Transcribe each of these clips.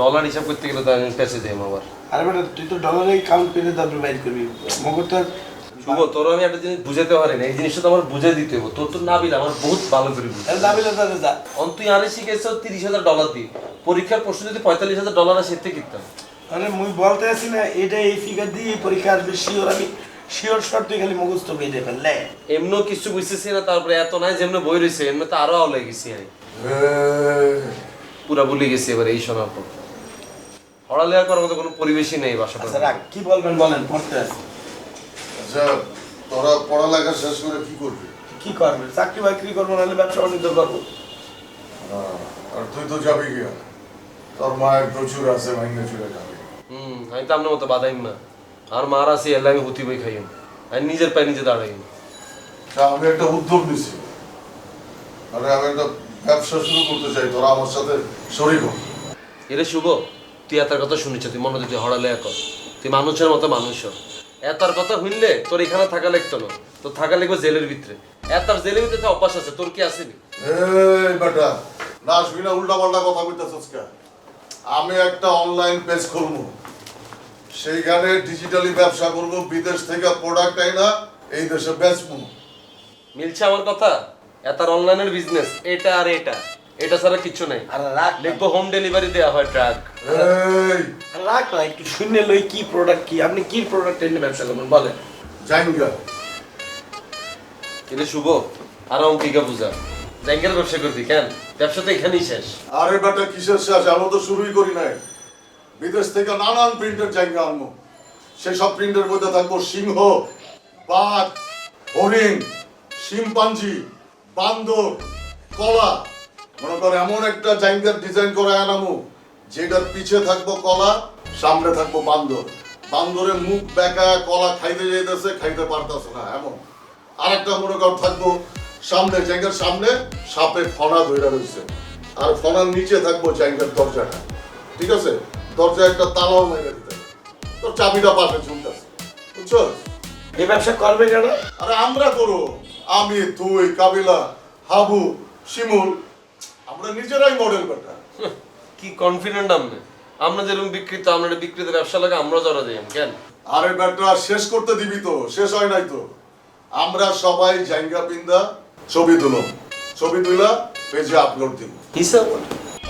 Dollar হিসাব করতে গেলে তো আমি পেছে দেব আবার আরে বেটা তুই তো ডলারে কাউন্ট করে তারপরে বাইর করবি। মগরটা শুভ তোর আমি একটা জিনিস বুঝাতে পারি না এই জিনিসটা তো আমার বুঝে দিতে হবে। তোর তো না বিল আমার বহুত ভালো করে বুঝ আরে দাবি না তাহলে যা। অন তুই আরে শিখেছ তিরিশ হাজার ডলার দিই পরীক্ষার প্রশ্ন যদি পঁয়তাল্লিশ হাজার ডলার আসে এতে কিনতাম আরে মুই বলতে আছি না এটা এই ফিগার দিয়ে এই পরীক্ষা আসবে শিওর আমি শিওর শর্ট তুই খালি মুখস্থ করে দেবে লে এমনও কিছু বুঝতেছি না তারপরে এত নাই যেমন বই রয়েছে এমনি তো আরও আওলাই গেছি আমি। পুরা ভুলে গেছি এবার এই শোনার পর। পড়ালেখা করার মতো কোনো পরিবেশই নেই আচ্ছা বাসাটা কি বলবেন বলেন পড়তে আছি আচ্ছা তোরা পড়ালেখা শেষ করে কি করবি? কি করবে? চাকরি বাকরি করব নাহলে ব্যবসা বাণিজ্য করব। আর তুই তো যাবি গিয়া তোর মায়ের প্রচুর আছে ভাঙে চুরে যাবে। হুম আমি তো আপনার মতো বাদাইম না। আর মার আছে এলে আমি হুতি বই খাইম। আমি নিজের পায়ে নিজে দাঁড়াইম। তা আমি একটা উদ্যোগ নিছি। আরে আমি একটা ব্যবসা শুরু করতে চাই তোরা আমার সাথে শরীর হ। এরে শুভ তুই এতার কথা শুনেছ তুই মনে তুই হড়ালে এক তুই মানুষের মতো মানুষ এতার কথা শুনলে তোর এখানে থাকা লাগতো না। তোর থাকা লাগবে জেলের ভিতরে। এতার জেলের ভিতরে তো অভ্যাস আছে তোর কি আসেনি এই বেটা না শুই না উল্টা পাল্টা কথা কইতেছস কা? আমি একটা অনলাইন পেজ খুলবো। সেইখানে ডিজিটালি ব্যবসা করব বিদেশ থেকে প্রোডাক্ট আইনা এই দেশে বেচবো। মিলছে আমার কথা? এতার অনলাইনের বিজনেস এটা আর এটা। এটা ছাড়া কিচ্ছু নাই। আর রাখ লিখব হোম ডেলিভারি দেওয়া হয় ট্রাক। এই রাখ না একটু শূন্য লই কি প্রোডাক্ট কি আপনি কি প্রোডাক্ট এনে ব্যবসা করবেন বলেন। জাইঙ্গা। এটা শুভ আর অঙ্কিকা পূজা ব্যাংকের ব্যবসা করবি কেন? ব্যবসা তো এখানেই শেষ। আরে বেটা কিসের শেষ? আমরা তো শুরুই করি নাই। বিদেশ থেকে নানান প্রিন্টের জায়গা আনব। সেসব প্রিন্টের মধ্যে থাকব সিংহ বাঘ হরিণ শিম্পাঞ্জি বান্দর কলা মনে কর এমন একটা জায়গার ডিজাইন করে আনামু যেটার পিছে থাকব কলা সামনে থাকব বান্দর। বান্দরের মুখ বেঁকা কলা খাইতে যাইতেছে খাইতে পারতেছে না এমন। আরেকটা মনে কর থাকব সামনে জায়গার সামনে সাপে ফনা ধইরা রয়েছে আর ফনার নিচে থাকব জায়গার দরজাটা। ঠিক আছে? দরজা একটা তালাও মেরে দিতে তোর চাবিটা পাশে ঝুলতেছে। বুঝছ এই ব্যবসা করবে কেন? আরে আমরা করো। আমি তুই কাবিলা হাবু শিমুল আমরা নিজেরাই মডেল বেটা। কি কনফিডেন্ট আপনি? আমরা যেরকম বিক্রিত আমরা বিক্রিত ব্যবসা লাগে আমরা জড়া যাই কেন? আরে বেটা শেষ করতে দিবি তো শেষ হয় নাই তো। আমরা সবাই জাইঙ্গা পিন্দা ছবি তুলো ছবি তুলা পেজে আপলোড দিব। হিসাব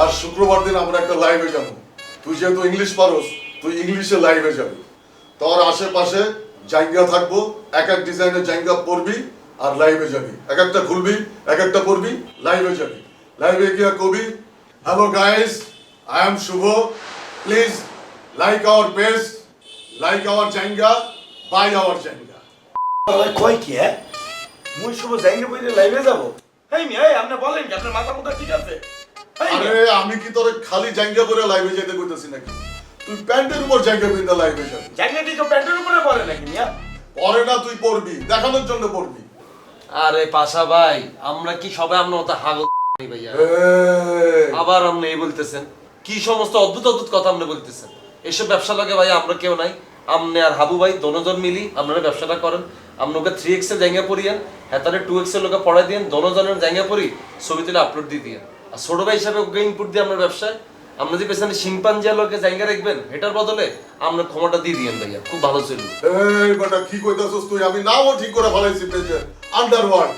আর শুক্রবার দিন আমরা একটা লাইভে যাব। তুই যেহেতু ইংলিশ পারোস তুই ইংলিশে লাইভে যাবি। তোর আশেপাশে জায়গা থাকব এক এক ডিজাইনের জায়গা পড়বি আর লাইভে যাবি। এক একটা খুলবি এক একটা পড়বি লাইভে যাবি। লাইভে গিয়া কবি hello guys I am Shubho please like our page like our জায়গা বাই আওয়ার জায়গা কই কি হ্যাঁ? মুই শুভ জাইঙ্গে বইতে লাইভে যাব। হেই মি এই আপনি বলেন কি আপনার মাথা মুথা ঠিক আছে? হেই মিয়া। আরে আমি কি তোর খালি জায়গা করে লাইভে যেতে কইতেছি নাকি? তুই প্যান্টের উপর জায়গা পিন্দা লাইভে যাবি। জাইঙ্গে দিকে প্যান্টের উপরে পরে নাকি মিয়া? পরে না তুই পড়বি দেখানোর জন্য পড়বি আরে পাশা ভাই আমরা কি সবাই আমরা মতো হাগল ভাইয়া। আবার আপনি এই বলতেছেন। কি সমস্ত অদ্ভুত অদ্ভুত কথা আপনি বলতেছেন? এসব ব্যবসা লাগে ভাই আমরা কেউ নাই। আপনি আর হাবু ভাই দনোজন মিলি আপনারা ব্যবসাটা করেন। আপনাকে থ্রি এক্সেল জায়গা পড়িয়েন হেতারে টু লোকে পড়াই দিন দনোজনের জায়গা পড়ি ছবি তুলে আপলোড দিয়ে আর ছোট ভাই হিসাবে ওকে ইনপুট দিয়ে আপনার ব্যবসায়। আপনি যে পেছনে শিম্পাঞ্জি লোকে জায়গা রাখবেন এটার বদলে আপনার ক্ষমাটা দিয়ে দিয়েন ভাইয়া। খুব ভালো চলবে এই বেটা কি কইতাছস তুই? আমি নামও ঠিক করে ফেলাইছি পেজে। আন্ডারওয়ার্ল্ড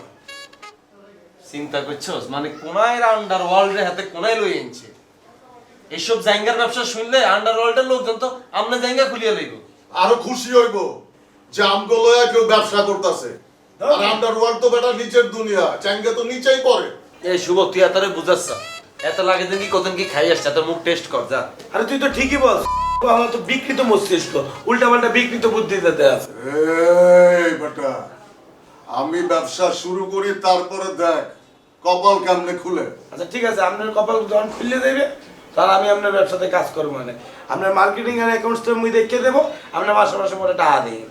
চিন্তা করছস? মানে কোনায় আন্ডার ওয়ার্ল্ডের হাতে কোনায় লই আনছে? এসব জায়গার ব্যবসা শুনলে আন্ডার ওয়ার্ল্ডের লোকজন তো আমরা জায়গা খুলিয়ে লইব। আরও খুশি হইব যে আমগুলো কেউ ব্যবসা করতেছে। আর আন্ডারওয়ার্ল্ড তো বেটা নিচের দুনিয়া চ্যাঙ্গে তো নিচেই পড়ে। এই শুভ তুই এতারে বুঝাচ্ছ এত লাগে দিন কি কতদিন কি খাই আসছে তোর মুখ টেস্ট কর যা। আরে তুই তো ঠিকই বল আমার তো বিকৃত মস্তিষ্ক উল্টা পাল্টা বিকৃত বুদ্ধি দিতে আছে। এই বেটা আমি ব্যবসা শুরু করি তারপরে দেখ। কপাল কেমনে খুলে? আচ্ছা ঠিক আছে আপনার কপাল যখন খুললে দেবে তাহলে আমি আপনার ব্যবসাতে কাজ করব মানে। আপনার মার্কেটিং এর অ্যাকাউন্টস তো মুই দেখে দেবো আপনার মাসে মাসে পরে টাকা দিই।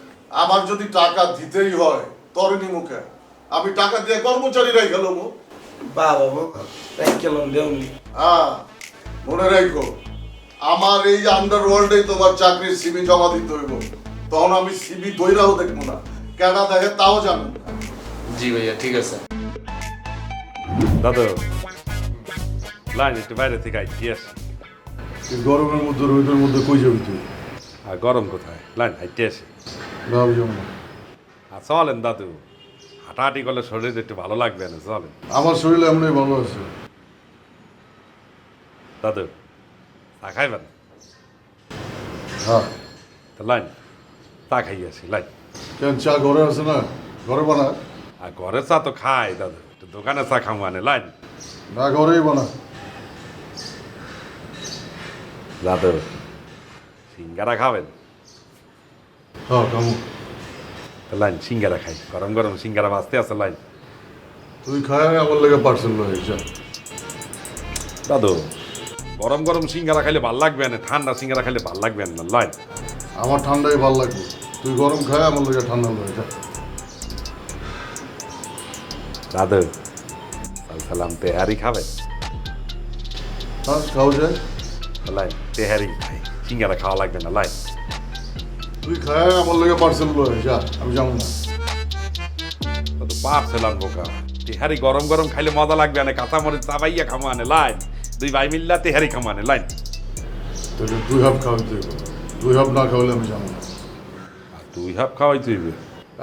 আমার যদি টাকা দিতেই হয় তরণী মুখে আমি টাকা দিয়ে কর্মচারীরাই গেল মো বাবা বাবা থ্যাংক ইউ দেউনি হ্যাঁ মনে রাখো আমার এই আন্ডারওয়ার্ল্ডেই তোমার চাকরির সিবি জমা দিতে হইব। তখন আমি সিবি দইরাও দেখব না। কেনা দেখে তাও জানো জি ভাইয়া ঠিক আছে। দাদু লাইন একটু বাইরে থেকে আইছি আসি এই গরমের মধ্যে রোদের মধ্যে কই যাবি তুই? আর গরম কোথায়? লাইন হাইটে আসে যাব না আর চলেন দাদু হাঁটাহাঁটি করলে শরীর একটু ভালো লাগবে না চলেন। আমার শরীর এমনি ভালো আছে। দাদু চা খাইবেন? হ্যাঁ। তো লাইন চা খাই আসি লাইন। কেন চা ঘরে আছে না? ঘরে বানা আর ঘরের চা তো খাই দাদু। দোকানে চা খাম মানে লাইন। না ঘরেই বানা দাদু সিঙ্গারা খাবেন? হ্যাঁ কামু লাইন সিঙ্গারা খাই। গরম গরম সিঙ্গারা বাঁচতে আছে লাইন। তুই খায় আমার লেগে পার্সেল লয়ে দাদু গরম গরম সিঙ্গারা খাইলে ভালো লাগবে না ঠান্ডা সিঙ্গারা খাইলে ভালো লাগবে না লাইন। আমার ঠান্ডাই ভালো লাগবে। তুই গরম খায় আমার লেগে ঠান্ডা লয়ে যা। দাদু। সাল সালাম তেহারি খাবেন হ্যাঁ খাও যায়। লাইন তেহারি খাই। সিঙ্গারা খাওয়া লাগবে না লাইন তুই খায় আমার লেগে পার্সেল লয়ে যা আমি যাব না। তো পার্সেল আনব কা তেহারি গরম গরম খাইলে মজা লাগবে না কাঁচামরিচ চাবাইয়া খামো আনে লাইন দুই ভাই মিল্লা তেহারি খামো আনে লাইন তাহলে দুই হাফ খাওয়াইতে হবে দুই হাফ না খাওয়ালে আমি যাব না। দুই হাফ খাওয়াই তুইবে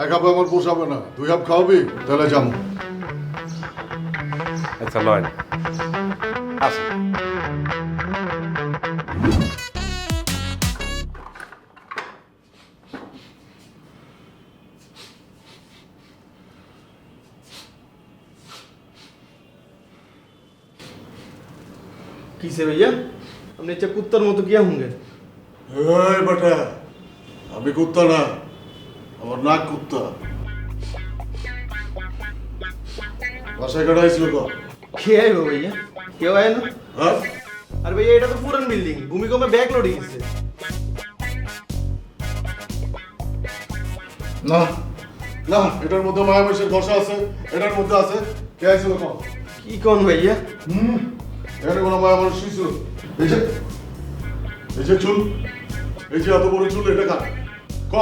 এক হাফে আমার পোষাবে না দুই হাফ খাওয়াবি তাহলে যাব। আচ্ছা লয় আচ্ছা কিসে ভাইয়া? আপনি ইচ্ছা কুত্তার মতো কি হুঙ্গে? এই বেটা আমি কুত্তা না আমার নাক কুত্তা। বাসায় কাটাইছিল কর কে আইব भैया কেউ আয় না? হ্যাঁ? আরে ভাইয়া এটা তো পুরান বিল্ডিং ভূমিকম্পে ব্যাক লোডিং গেছে না। না এটার মধ্যে মায়ামেশের ঘষা আছে এটার মধ্যে আছে। কে আইছিল কম কি কোন ভাইয়া? হুম এখানে কোনো মায়া মানুষ শুয়েছিল এই যে এই যে চুল এই যে এত বড় চুল এটা কার? ক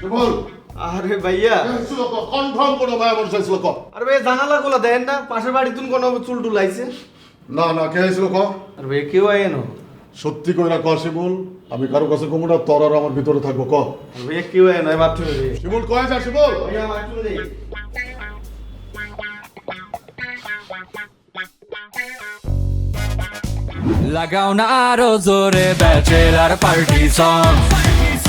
তুই বল। আরে ভাইয়া। কনফার্ম কোনো মায়া মানুষ আইছিল ক আরে ভাইয়া জানালা গুলো দেন না পাশের বাড়ি তুন কোন চুল টুল আইছে না না কে আইছিল ক আরে ভাইয়া কেউ আয় না। সত্যি কইরা ক শিমুল? আমি কারও কাছে কমু না তোর আর আমার ভিতরে থাকব ক। আরে ভাইয়া কেউ আয় না ভাইয়া। শিমুল কয়ে যা শিমুল? ভাইয়া বাথরুমে যাই লাগাও না আরও জোরে ব্যাচেলার পার্টি সং